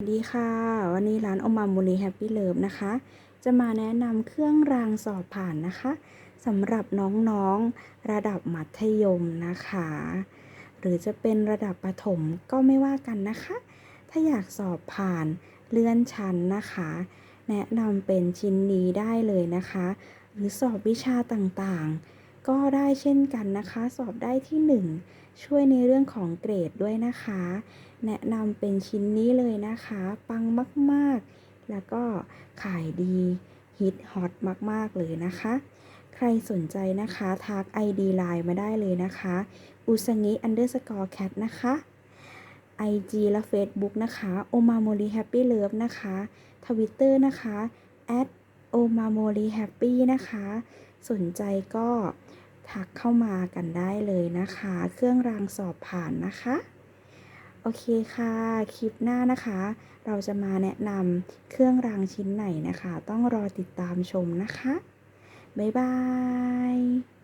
สวัสดีค่ะ วันนี้ร้านอมามูลีแฮปปี้เลิฟนะคะ จะมาแนะนำเครื่องรางสอบผ่านนะคะสำหรับน้องๆระดับมัธยมนะคะ หรือจะเป็นระดับประถมก็ไม่ว่ากันนะคะ ถ้าอยากสอบผ่านเลื่อนชั้นนะคะ แนะนำเป็นชิ้นนี้ได้เลยนะคะ หรือสอบวิชาต่างๆ ก็ได้เช่นกันนะคะ สอบได้ที่หนึ่งช่วยในเรื่องของเกรดด้วยนะคะ แนะนำเป็นชิ้นนี้เลยนะคะ ปังมากๆ แล้วก็ขายดีฮิตฮอตมาก ๆ เลยนะคะ ใครสนใจนะคะทัก ID Line มาได้เลยนะคะ อุสงิ underscore cat นะคะ IG และ Facebook นะคะ omamori happy love นะคะ Twitter นะคะ at omamori happy นะคะ สนใจก็ทักเข้ามากันได้เลยนะคะ เครื่องรางสอบผ่านนะคะ โอเคค่ะ คลิปหน้านะคะ เราจะมาแนะนำเครื่องรางชิ้นไหนนะคะ ต้องรอติดตามชมนะคะ บ๊ายบาย